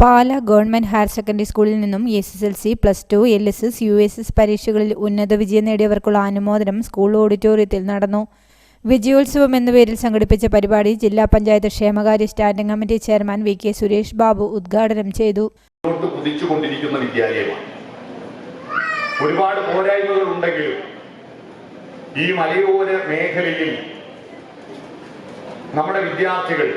പാല government higher secondary സ്കൂളിൽ നിന്നും S S L C plus two L S S U S S പരീക്ഷകളിൽ ഉന്നത വിജയം നേടിയവർക്കുള്ള അനുമോദനം സ്കൂൾ ഓഡിറ്റോറിയത്തിൽ നടന്നു. വിജയോത്സവം എന്ന പേരിൽ സംഘടിപ്പിച്ച പരിപാടി ജില്ലാ പഞ്ചായത്ത് ക്ഷേമകാര്യ standing committee chairman V K Suresh Babu ഉദ്ഘാടനം ചെയ്തു. ഒരുപാട് പോരായ്മകൾ ഉണ്ടെങ്കിലും ഈ മലയോര മേഖലയിൽ നമ്മുടെ വിദ്യാർത്ഥികൾ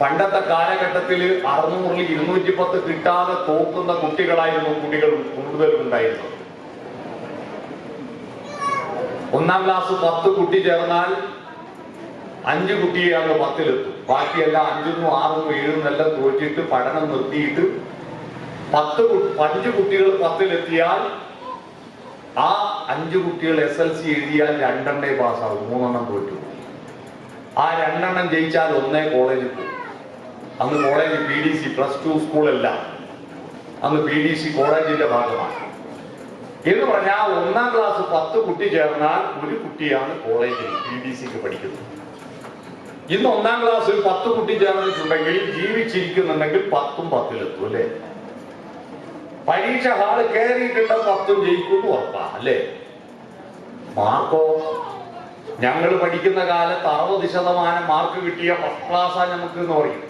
പണ്ടത്തെ കാലഘട്ടത്തിൽ അറുന്നൂറിൽ ഇരുന്നൂറ്റി പത്ത് കിട്ടാതെ തോക്കുന്ന കുട്ടികളായിരുന്നു കുട്ടികൾ കൂടുതൽ ഉണ്ടായിരുന്നത് ഒന്നാം ക്ലാസ് പത്ത് കുട്ടി ചേർന്നാൽ അഞ്ച് കുട്ടിയെ അങ്ങ് പത്തിലെത്തും. ബാക്കിയെല്ലാം അഞ്ചെന്നും ആറും ഏഴും എല്ലാം തോറ്റിട്ട് പഠനം നിർത്തിയിട്ട് പത്ത് അഞ്ചു കുട്ടികൾ പത്തിലെത്തിയാൽ ആ അഞ്ച് കുട്ടികൾ എസ് എൽ സി എഴുതിയാൽ രണ്ടെണ്ണേ പാസ്സാവും മൂന്നെണ്ണം തോറ്റു. ആ രണ്ടെണ്ണം ജയിച്ചാൽ ഒന്നേ കോളേജിൽ പോകും. അന്ന് college P D C plus two സ്കൂളല്ല അന്ന് പി ഡി സി കോളേജിന്റെ ഭാഗമാണ്. എന്ന് പറഞ്ഞാൽ ഒന്നാം ക്ലാസ് പത്ത് കുട്ടി ചേർന്നാൽ ഒരു കുട്ടിയാണ് കോളേജിൽ പി ഡി സിക്ക് പഠിക്കുന്നത്. ഇന്ന് ഒന്നാം ക്ലാസ്സിൽ പത്ത് കുട്ടി ചേർന്നിട്ടുണ്ടെങ്കിൽ ജീവിച്ചിരിക്കുന്നുണ്ടെങ്കിൽ പത്തും പത്തിലെത്തും അല്ലേ? പരീക്ഷ ഹാൾ കയറിയിട്ടുണ്ട് പത്തും ജയിക്കും ഉറപ്പാ അല്ലേ? മാർക്കോ ഞങ്ങൾ പഠിക്കുന്ന കാലത്ത് അറുപത് ശതമാനം മാർക്ക് കിട്ടിയ ഫസ്റ്റ് ക്ലാസ്സാണ് നമുക്ക് എന്ന് പറയും.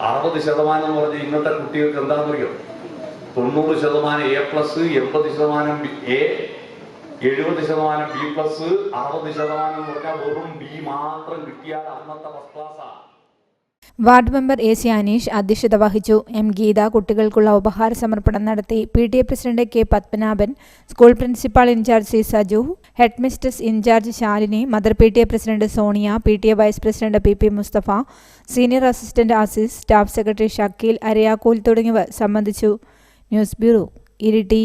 അറുപത് ശതമാനം എന്ന് പറഞ്ഞാൽ ഇന്നത്തെ കുട്ടികൾക്ക് എന്താണെന്ന് അറിയോ തൊണ്ണൂറ് ശതമാനം എ പ്ലസ് എൺപത് ശതമാനം എ എഴുപത് ശതമാനം ബി പ്ലസ് അറുപത് ശതമാനം എന്ന് പറഞ്ഞാൽ വെറും ബി മാത്രം കിട്ടിയാൽ അന്നത്തെ first ക്ലാസ്സാ ward member A C Aneesh അധ്യക്ഷത വഹിച്ചു. എം ഗീത കുട്ടികൾക്കുള്ള ഉപഹാര സമർപ്പണം നടത്തി. P T A president K Padmanabhan school principal in charge C Saju head mistress in charge Shalini mother P T A president Sonia P T A vice president P P Mustafa senior assistant ആസിസ് staff secretary Shakeel Arayakkool തുടങ്ങിയവർ സംബന്ധിച്ചു. News bureau Iritty.